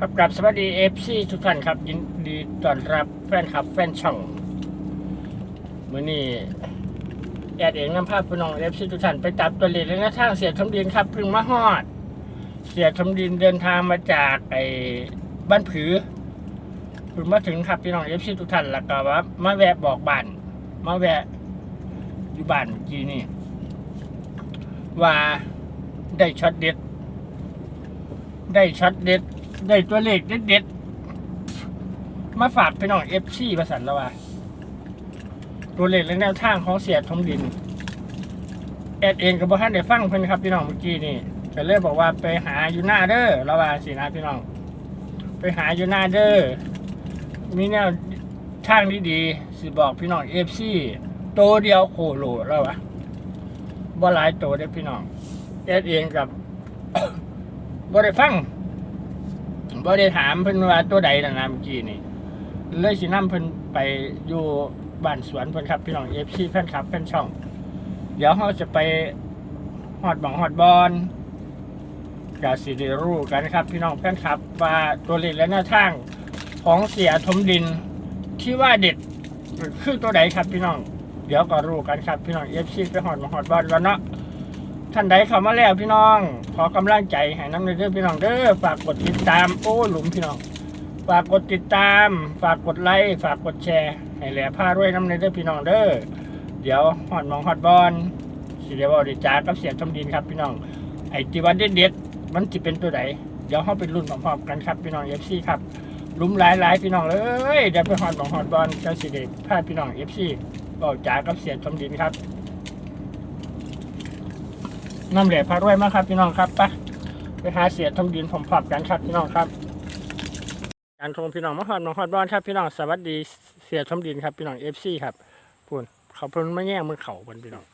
ครับกับสวัสดีเอฟซีทุกท่านครับ ยินดีต้อนรับแฟนคลับแฟนช่องมื้อนี้แอดเองนำภาพพี่น้องเอฟซีทุกท่านไปตับตัวเลขและหน้าทางเสียทมดินครับเพึ่งมาฮอด เสียทมดินเดินทางมาจากไอ้บ้านผือพึ่งมาถึงครับพี่น้องเอฟซีทุกท่านแล้วก็ว่ามาแวะบอกบ้านมาแวะอยู่บ้านเมื่อกี้นี่ว่าได้ช็อตเด็ด ได้ช็อตเด็ด ได้ตัวเลขเด็ดๆ มาฝากพี่น้องเอฟซีประสันแล้วว่าตัวเลขและแนวทางของเสียทมดิน แอดเองกับพ่ท่านได้ฟังเพิ่อนครับพี่น้องเมื่อกี้นี่ก็เลยบอกว่าไปหาอยู่หน้าเด้อระว่าสินะพี่น้อง ไปหาอยู่หน้าเด้อมีแนวทางที่ดีสิบอกพี่น้องเอฟซีโตวเดียวโคโลแล้ววะบ่หลายโตได้พี่น้องแอดเองกับบ่ได้ฟัง บ่ได้ถามเพิ่นว่าตัวใดนะนะเมื่อกี้นี่ เลยสินํเพิ่นไปอยู่บ้านสวนเพิ่นครับพี่น้อง FC แฟนคลับแฟนช่อง เดี๋ยวเราจะไปฮอดบังฮอดบอลก็สิได้รู้กันครับ พี่น้องแฟนคลับ ว่าตัวเลขและแนวทางของเสียถมดินที่ว่าเด็ดคือตัวใดครับพี่น้อง เดี๋ยวก็รู้กันครับพี่น้อง FC ไปฮอดบังฮอดบอลแล้วเนาะ ท่านใดเข้ามาแล้วพี่น้อง ขอกำลังใจให้น้ำเด้อพี่น้องเด้อฝากกดติดตามโอ้หลุมพี่น้อง ฝากกดติดตาม ฝากกดไลค์ฝากกดแชร์ให้แหล่ผ้าด้วยน้ำเด้อพี่น้องเด้อเดี๋ยวฮอดมองฮอดบอลสิเดียวเอาไดีจ้ากับเสียทมดินครับพี่น้อง ไอ้ที่ว่าเด็ดๆมันจะเป็นตัวไหนเดี๋ยวเขาไปรุ่นพร้อมกันครับพี่น้องเอฟซีครับหลุมหลายๆพี่น้องเอ้ยเดี๋ยวไปฮอดมองฮอดบอลเจ้าสิเดพาพี่น้องเอฟซีบอกจ้ากับเสียทมดินครับ น้ำเหลวพารวยมากครับพี่น้องครับไปไปหาเสียทมดินผมพร้อมกันครับพี่น้องครับ การทงพี่น้องมาฮอดมาฮอดบ้านครับพี่น้องสวัสดีเสียทมดินครับพี่น้องเอฟซีครับพูนเขาเพิ่นมาแย่งมือเข่าเพิ่นพี่น้อง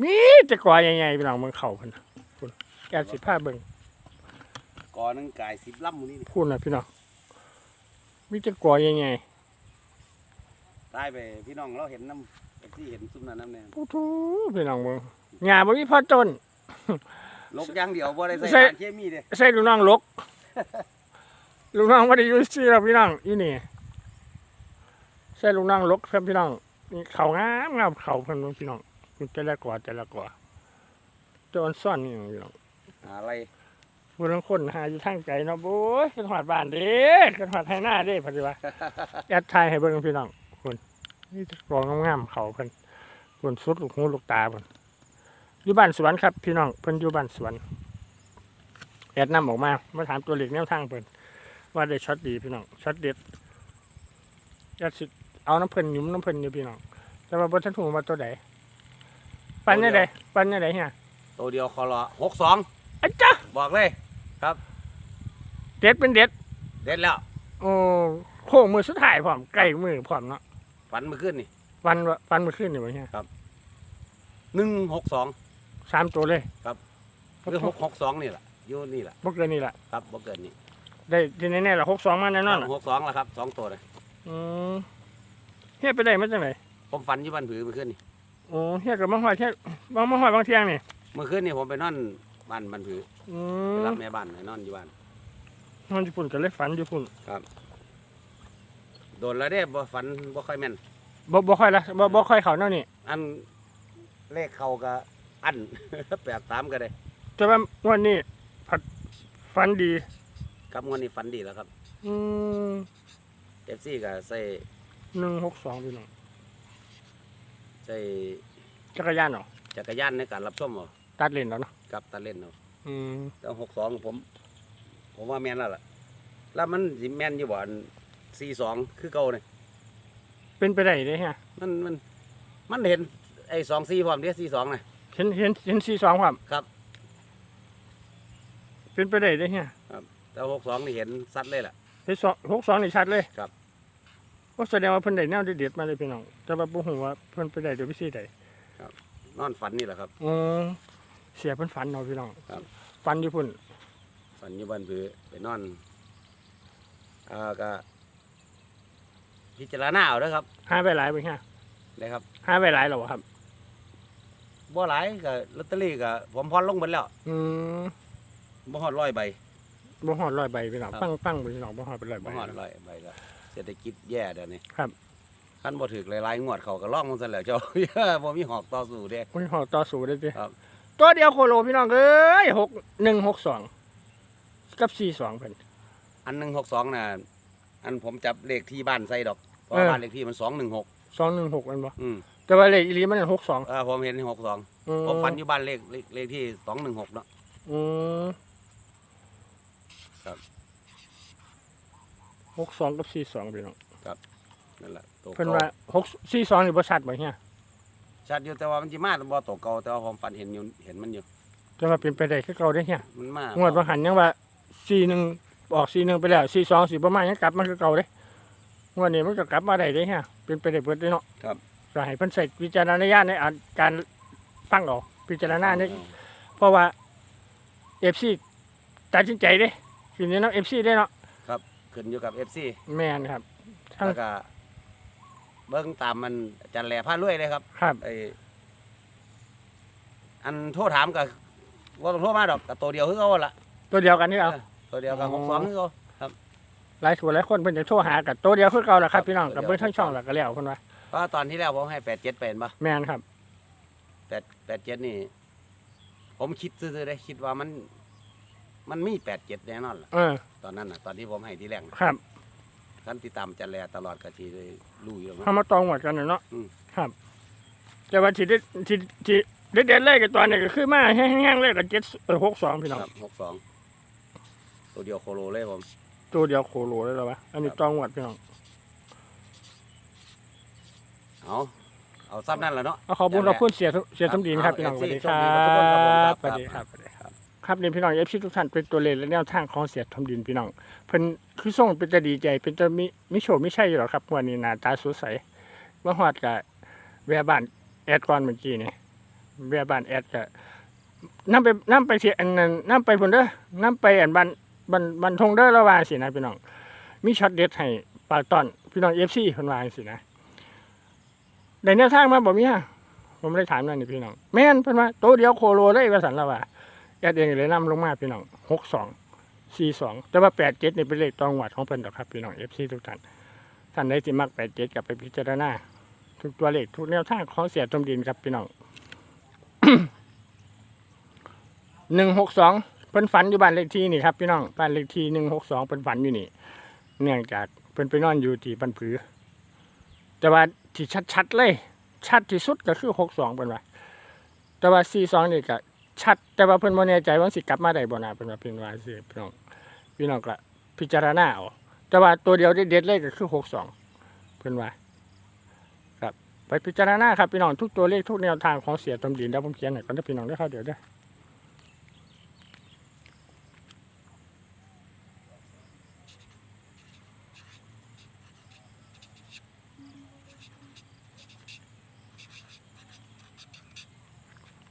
มีแต่กอใหญ่ๆพี่น้องมือเข่าเพิ่นพูนแกสิผ้าเบิ่งก่อนึงกายสิบลำมูนี่พูนนะพี่น้องมีแต่กอใหญ่ตายไปพี่น้องเราเห็นน้ำที่เห็นซุ่มนั้นน้ำเนี่ยๆพูทูพี่น้องมึงหญ้าบ่มีพอต้น ลกอย่างเดียวบ่ได้ใส่ใส่สารเคมีเด้ใช่ลูกน้องลก ลูกน้องไม่ได้อยุ่ซี่เราพี่น้องอีนี่ใช่ลูกน้องลกครับพี่น้องนี่เขางามงามเขาเพิ่นเบิ่งพี่น้องมันแต่ละกว่าแต่ละกว่าจนซ่อนนี่พี่น้องหาอะไรผู้ลังคนหาอยู่ทางไกลเนาะโอ้ยขึ้นหอดบ้านเด้ขึ้นหอดไทยหน้าเด้พันธิวะแอดไทยให้เบิ่งพี่น้องคนนี่กรองงามๆเขาเพิ่นคนสุดลูกหูลูกตาเพิ่น อยู่บ้านสวนครับพี่น้องเพิ่นอยู่บ้านสวนแอดนำออกมามาถามตัวเลขแนวทางเพิ่นว่าได้ช็อตดีพี่น้องช็อตเด็ดแอดสิเอาน้ำเพิ่นหยุ้มน้ำเพิ่นอยู่พี่น้องแต่ว่าบ่ทันถูกว่าตัวใดปันยังไดปันยังไดเฮียตัวเดียวคอรอหกสองอันจ้ะบอกเลยเด็ดเป็นเด็ด เด็ดแล้วโอ้โค้งมือสุดท้ายพร้อมใกล้มือพร้อมเนาะฝันเมื่อคืนนี่ฟันวะฟันมือขึ้นอยู่วะเฮียหนึ่งหกสอง สามตัวเลยหรือหกหกสองนี่แหละอยู่นี่แหละบ่เกินนี่แหละครับบ่เกินนี่ได้ที่แน่ๆละหกสองมาแน่นอนล่ะหกสองแล้วครับสองตัวเลยอืมเฮียไปได้มาจากไหนผมฝันอยู่บ้านผือเมื่อคืนนี่โอ้เฮียกับมาหอยเฮียบางมาหอยบางเที่ยงนี่เมื่อคืนนี่ผมไปนอนบ้านบ้านผืออืไปมรับแม่บ้านไปนอนอยู่บ้าน นอนญี่ปุ่นกันเลยฝันญี่ปุ่นโดนแล้วเด้บ่ฝันบ่ค่อยแม่นบ่บ่ค่อยละบ่บ่ค่อยเขาเนาะนี่อันเลขเขาก็ อัน แปดสามก็ได้แต่ว่างวันนี้ผัดฝันดี ครับงวดนี้ฝันดีแล้วครับอืมเอฟซีก็ใส่หนึ่งหกสองพี่น้องใส่จักรยานเหรอจักรยานในการรับชมเอาตัดเลนแล้วเนาะกับตาเล่นเอาอืมแล้วหกสองผม ผมว่าแม่นแล้วล่ะ แล้วมันสิแม่นอยู่บ่อันสี่สองคือเก่าเนี่ยเป็นไปได้เด้เฮียมันมันมันเห็นไอ้สองสี่พร้อมเดียสี่สองนะ เห็นเห็นเห็นสี่สองความครับ เป็นไปได้เด้เฮียแต่หกสองนี่เห็นซัดเลยล่ะเห็นสองหกสองนี่ชัดเลยครับ ก็แสดงว่าเพิ่นได้แนวเด็ดๆมาเลยพี่น้อง แต่ว่าบ่ฮู้ว่าเพิ่นไปได้โดยวิธีใดนอนฝันนี่แหละครับอืมเสียเพิ่นฝันเนาะพี่น้องครับฝันอยู่พุ่นฝันอยู่บ้านผือไปนอนอ่าก็พิจารณาเอาเด้อครับหายไปหลายไปฮะนะครับหายไปหลายแล้วบ่ครับ บ่หลายก็ลอตเตอรี่ก็ผมพอนลงหมดแล้วอืมบ่ฮอดร้อยใบ บ่ฮอดร้อยใบพี่น้องครับ ปังปังพี่น้องบ่ฮอดเป็นร้อยใบ บ่ฮอดร้อยใบแล้วเศรษฐกิจแย่เดี๋ยวนี้ครับ คันบ่ถึกหลายๆงวดเขาก็ล่องมันซั่นแหล้วเจ้า บ่มีหอกต่อสู้เด้มันฮอดต่อสู้ได้ติครับ ตัวเดียวโคโลพี่น้องเอ้ยหกหนึ่งหกสองกับสี่สองเพิ่นอัน162น่ะอันผมจับเลขที่บ้านใส่ดอก เพราะเออบ้านเลขที่มัน216สองหนึ่งหกมันบ่อืมแต่ว่าเลขอีหลีมันหกสองเออผมเห็น62ผมฝันอยู่บ้านเลขเลขเลขที่216เนาะอืมครับหกสองกับสี่สองพี่น้องนั่นแหละตัวเพิ่นเก่าว่าหกสี่สองนี่บ่ชัดบ่เฮียชัดอยู่แต่ว่ามันสิมาบ่ตัวเก่าแต่ว่าผมฝันเห็นอยู่เห็นมันอยู่แต่ว่าเป็นไปได้คือเก่าได้อเฮียมันมางวดบ่หันยังว่าสี่หนึ่งออกสี่หนึ่งไปแล้วสี่สองสี่ประมาณยังกลับมาคือเก่าเด้ง วดนี้มันก็กลับมาได้เด้อเฮียเป็นไปได้เบิดเด้อเนาะครับก็ให้เพิ่นใส่วิจารณญาณในการฟังเออกพิจารณาในเออเพราะว่าเอฟซีตัดสินใจเด้สินี้เนาะเอฟซีได้เนาะขึ้นอยู่กับ FC แม่นครับทั้งแล้วก็เบิ่งตามมันอาจันแหล่ผ้ารวยเลยครับ ครับไออันโทรถามก็ว่าต้องโทรมาดอกกับตัวเดียวคือเขาล่ะตัวเดียวกันนี่เอาตัวเดียวกับอ๋หอกสองคือเขา หลายส่วนหลายคนเพิ่นจะโทรหากันตัวเดียวคือเก่าแหละครับพี่น้องตัวกับเดียวเบิ่งทั้งช่องแล้วก็แล้วเพิ่นว่าเพราะตอนที่แล้วผมให้แปดเจ็ดเป็นปะแม่นครับ แปดแปดเจ็ดนี่ ผมคิดซื่อๆได้คิดว่ามัน มันมีแปดเจ็ดแน่นอนล่ะเออตอนนั้นน่ะตอนที่ผมให้ที่แรกน่ะครับท่านติดตามอาจันแหล่ตลอดกะทีเลยรู้อยู่เฮามาตองหมดกันน่ะเนาะอืม ครับ แต่ว่าที่เด็ดที่ที่เด็ดๆเลยกับตอนนี้ก็คือมาแห้งๆเลยกับ7เออ62พี่น้องครับหกสองตัวเดียวโคโลเลยผม ตัวเดียวโคโลเลยแล้ววะอันนี้ตองหมดพี่น้อง เอาเอาซ้ำนั่นแหละเนาะ เอาขอบคุณขอบคุณเสียทุเสียสมดีนะครับพี่น้องสวัสดีครับสวัสดีครับสวัสดีครับครับนี่พี่น้องเอฟซีทุกท่านเป็นตัวเลขและแนวทางของเสียทมดินพี่น้องเพิ่นคือส่งเป็นจะดีใจเป็นจะมีมิโชไม่ใช่หรอกครับวันนี้หน้าตาสดใสมาฮอดกับแวะบ้านแอดก่อนเมื่อกี้นี่แวะบ้านแอดก็นำไปนำไปเสียอันนั้นนำไปพุ่นเด้อนำไปอันบ้าน บ้านบ้านทงเด้อแล้วว่าสินะพี่น้องมีช็อตเด็ดให้ฝาตอนพี่น้องเอฟซีเพิ่นวาจังซี่นะได้แนวทางมาบ่มีฮะผมเลยถามนั่นนี่พี่น้องแม่นเพิ่นว่าโตเดียวโคโลเลยว่าซั่นล้วว่าแอดเองเลยนำลงมาพี่น้องหกสองสี่สองแต่ว่าแปดเจ็ดนี่เป็นเลขตองหวัดของเพิ่นดอกครับพี่น้องเอฟซีทุกท่านท่านใดสิมักแปดเจ็ดกลับไปพิจารณาทุกตัวเลขทุกแนวทางของเสียตมดินครับพี่น้องหนึ่งหกสอง เพิ่นฝันอยู่บ้านเลขที่นี่ครับพี่น้องบ้านเลขที่หนึ่งหกสองเพิ่นฝันอยู่นี่ เนื่องจากเพิ่นไปนอนอยู่ที่บันผือ แต่ว่าที่ชัดๆเลย ชัดที่สุดก็คือหกสองเพิ่นว่าแต่ว่าสี่สองนี่ก็ชัด แต่ว่าเพิ่นบ่แน่ใจว่าสิกลับมาได้บ่นะเพิ่นว่าเพิ่นว่าสิพี่น้องพี่น้องก็พิจารณาเอาแต่ว่าตัวเดียวเด็ดๆเลยก็คือ62เพิ่นว่าครับ ไปพิจารณาครับพี่น้องทุกตัวเลขทุกแนวทางของเสียตมดินแล้วผมเขียนให้ก่อนเด้อพี่น้องได้อครับเดี๋ยวเด้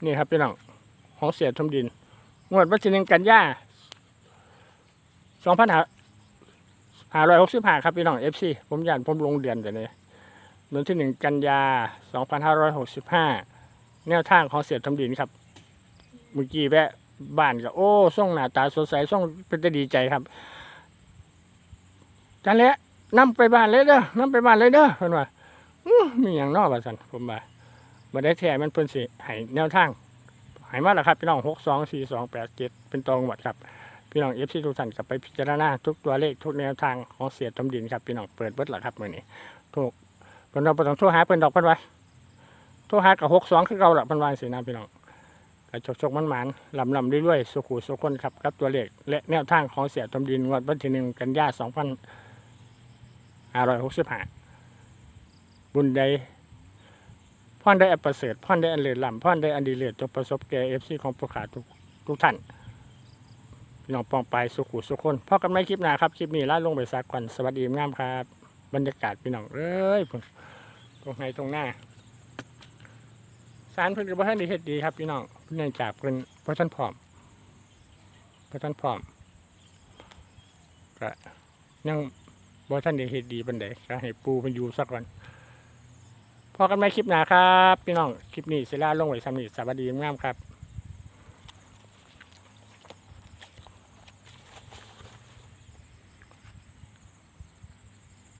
นี่ครับพี่น้องของเสียทมดินงวดวันที่หนึ่งกันยาสองพันห้าหาร้อยหกสิบห้าครับพี่น้องเอฟซีผมย่านผมลงเดือนแต่นี้วันที่หนึ่งกันยาสองพันห้าร้อยหกสิบห้าแนวทางของเสียทมดินครับเมื่อกี้แวะบ้านก็โอ้ส่งหน้าตาสดใสส่งเป็นจะดีใจครับจันแหละนำไปบ้านเลยเด้อนำไปบ้านเลยเด้อเพิ่นว่ามีอย่างนอกว่าสันผมว่า บ่ได้แท้มันเพิ่นสิให้แนวทางหายมาแล้วครับพี่น้องหกสองสี่สองแปดเจ็ดเป็นตองหมดครับพี่น้องเอฟซีทุกท่านกลับไปพิจารณาทุกตัวเลขทุกแนวทางของเสียตมดินครับพี่น้องเปิดเบิดแล้วครับมื่อนี้ถูกเพิ่นเราบ่ต้องโทรหาเพิ่นดอกเพิ่นไว้โทรหากับหกสองคือเก่าละเพิ่นวาสีนะพี่น้องกระชกชกมันหมานลำลำเรื่อยๆสุขุสุขคนครับกับตัวเลขและแนวทางของเสียตมดินงวดวันที่หนึ่งกันยาสองพันห้าร้อยหกสิบห้าบุญใด พ่อนได้อันประเสริฐพ่อนได้อันเลิศล้ำพ่อนได้อันดีเลิศจงประสบแก่เอฟซีของผู้ขาทุกทุกท่านน้องปองไปสุขุสุขคนพ่อกันไม่คลิปหน้าครับคลิปนี้ล่าลงไปสักก่อนสวัสดีงามครับ บรรยากาศพี่น้องเอ้ยตรงไหนตรงหน้าสารเพิ่นกับท่านดีเฮ็ดดีครับพี่น้องเนื่องจากเพิ่นพระท่านพร้อมพระท่านพร้อมก็ยังบ่ท่านได้เฮ็ดดีบันไดก็ให้ปูมันอยู่สักวัน พอกันใหมคลิปหน้าครับ พี่น้อง คลิปนี้เสร็จแล้วลงไว้สำนีสวัสดีงามครับ